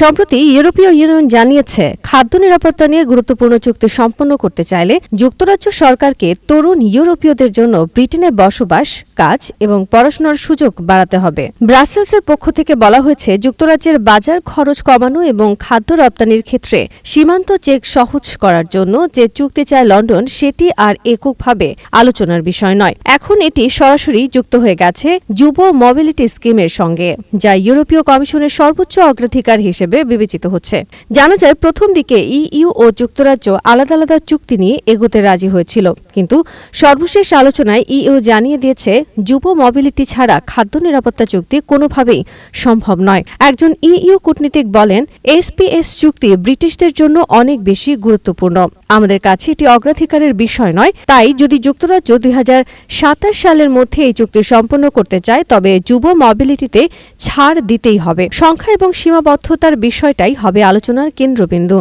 সম্প্রতি ইউরোপীয় ইউনিয়ন জানিয়েছে, খাদ্য নিরাপত্তা নিয়ে গুরুত্বপূর্ণ চুক্তি সম্পন্ন করতে চাইলে যুক্তরাজ্য সরকারকে তরুণ ইউরোপীয়দের জন্য ব্রিটেনে বসবাস, কাজ এবং পড়াশোনার সুযোগ বাড়াতে হবে। ব্রাসেলসের পক্ষ থেকে বলা হয়েছে, যুক্তরাজ্যের বাজার খরচ কমানো এবং খাদ্য রপ্তানির ক্ষেত্রে সীমান্ত চেক সহজ করার জন্য যে চুক্তি চায় লন্ডন, সেটি আর এককভাবে আলোচনার বিষয় নয়। এখন এটি সরাসরি যুক্ত হয়ে গেছে যুব মোবিলিটি স্কিমের সঙ্গে, যা ইউরোপীয় কমিশনের সর্বোচ্চ অগ্রাধিকার হিসেবে বিবেচিত হচ্ছে। জানা যায় প্রথম দিকে ইইউ ও যুক্তরাজ্য আলাদা আলাদা চুক্তি নিয়ে এগোতে রাজি হয়েছিল। কিন্তু সর্বশেষ আলোচনায় ইইউ জানিয়ে দিয়েছে, যুব মোবিলিটি ছাড়া খাদ্য নিরাপত্তা চুক্তি কোনোভাবেই সম্ভব নয়। একজন ইইউ কূটনীতিক বলেন, এসপিএস চুক্তি ব্রিটিশদের জন্য অনেক বেশি গুরুত্বপূর্ণ। আমাদের কাছে এটি অগ্রাধিকারের বিষয় নয়। তাই যদি যুক্তরাজ্য দুই হাজার সাতাশ সালের মধ্যে এই চুক্তি সম্পন্ন করতে চায়, তবে যুব মোবিলিটিতে ছাড় দিতেই হবে। সংখ্যা এবং সীমাবদ্ধতার বিষয়টাই হবে আলোচনার কেন্দ্রবিন্দু।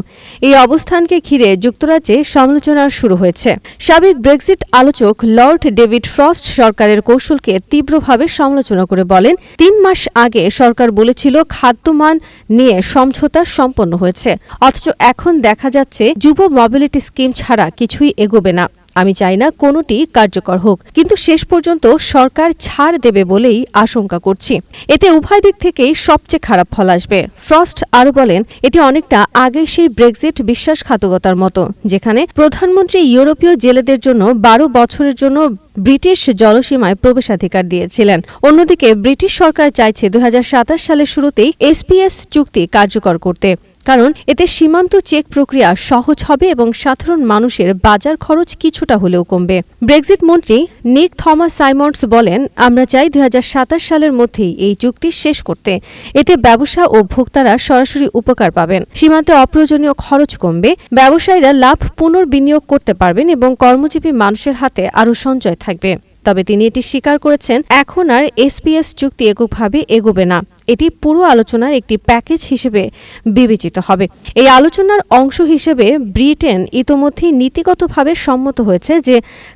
এই অবস্থানকে ঘিরে যুক্তরাজ্যে সমালোচনা শুরু হয়েছে। সাবেক ব্রেক্সিট আলোচক লর্ড ডেভিড ফ্রস্ট সরকারের কৌশলকে তীব্রভাবে সমালোচনা করে বলেন, তিন মাস আগে সরকার বলেছিল খাদ্যমান নিয়ে সমঝোতা সম্পন্ন হয়েছে। অথচ এখন দেখা যাচ্ছে যুব মোবিলিটি স্কিম ছাড়া কিছুই এগোবে না। আমি চাই না কোনোটি কার্যকর হোক, কিন্তু শেষ পর্যন্ত সরকার ছাড় দেবে বলেই আশঙ্কা করছি। এতে উভয় দিক থেকেই সবচেয়ে খারাপ ফল আসবে। ফ্রস্ট আরও বলেন, এটি অনেকটা আগের সেই ব্রেক্সিট বিশ্বাসঘাতকতার মতো, যেখানে প্রধানমন্ত্রী ইউরোপীয় জেলেদের জন্য বারো বছরের জন্য ব্রিটিশ জলসীমায় প্রবেশাধিকার দিয়েছিলেন। অন্যদিকে ব্রিটিশ সরকার চাইছে দু হাজার সাতাশ সালের শুরুতেই এসপিএস চুক্তি কার্যকর করতে। কারণ এতে সীমান্ত চেক প্রক্রিয়া সহজ হবে এবং সাধারণ মানুষের বাজার খরচ কিছুটা হলেও কমবে। ব্রেক্সিট মন্ত্রী নিক থমাস সাইমন্ডস বলেন, আমরা চাই দু হাজার সাতাশ সালের মধ্যেই এই চুক্তি শেষ করতে। এতে ব্যবসা ও ভোক্তারা সরাসরি উপকার পাবেন। সীমান্তে অপ্রয়োজনীয় খরচ কমবে। ব্যবসায়ীরা লাভ পুনর্বিনিয়োগ করতে পারবেন এবং কর্মজীবী মানুষের হাতে আরও সঞ্চয় থাকবে। তবে তিনি এটি স্বীকার করেছেন, এখন আর এসপিএস চুক্তি এককভাবে এগোবে না। এটি পুরো আলোচনার একটি প্যাকেজ হিসেবে বিবেচিত হবে। এই আলোচনার অংশ হিসেবে ব্রিটেন ইতোমধ্যেই নীতিগতভাবে সম্মত হয়েছে যে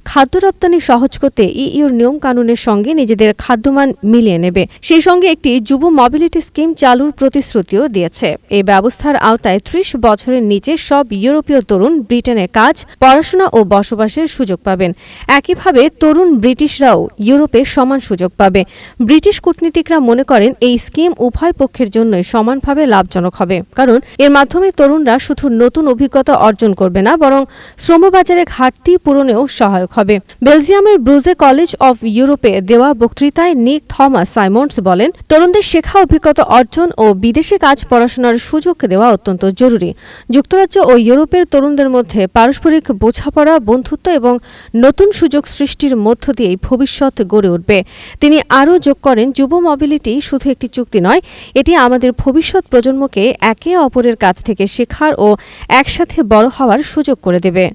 খাদ্য রপ্তানি সহজ করতে ইইউর নিয়ম কানুনের সঙ্গে নিজেদের খাদ্যমান মিলিয়ে নেবে। সেই সঙ্গে একটি যুব মোবিলিটি স্কিম চালুর প্রতিশ্রুতিও দিয়েছে। এই ব্যবস্থার আওতায় ত্রিশ বছরের নিচে সব ইউরোপীয় তরুণ ব্রিটেনে কাজ, পড়াশোনা ও বসবাসের সুযোগ পাবেন। একইভাবে তরুণ ব্রিটিশরাও ইউরোপে সমান সুযোগ পাবে। ব্রিটিশ কূটনীতিকরা মনে করেন এই স্কিম স্কিম উভয় পক্ষের জন্যই সমানভাবে লাভজনক হবে। কারণ এর মাধ্যমে তরুণরা শুধু নতুন অভিজ্ঞতা অর্জন করবে না, বরং শ্রমবাজারে ঘাটতি পূরণেও সহায়ক হবে। বেলজিয়ামের ব্রুজে কলেজ অফ ইউরোপে দেওয়া বক্তৃতায় নিক থমাস সাইমন্ডস বলেন, তরুণদের শেখা অভিজ্ঞতা অর্জন ও বিদেশে কাজ পড়াশোনার সুযোগ দেওয়া অত্যন্ত জরুরি। যুক্তরাজ্য ও ইউরোপের তরুণদের মধ্যে পারস্পরিক বোঝাপড়া, বন্ধুত্ব এবং নতুন সুযোগ সৃষ্টির মধ্য দিয়েই ভবিষ্যৎ গড়ে উঠবে। তিনি আরও যোগ করেন, যুব মবিলিটি শুধু একটি চুক্তি চুক্তি নয়, এটি আমাদের ভবিষ্যৎ প্রজন্মকে একে অপরের কাছ থেকে শেখার ও একসাথে বড় হওয়ার সুযোগ করে দেবে।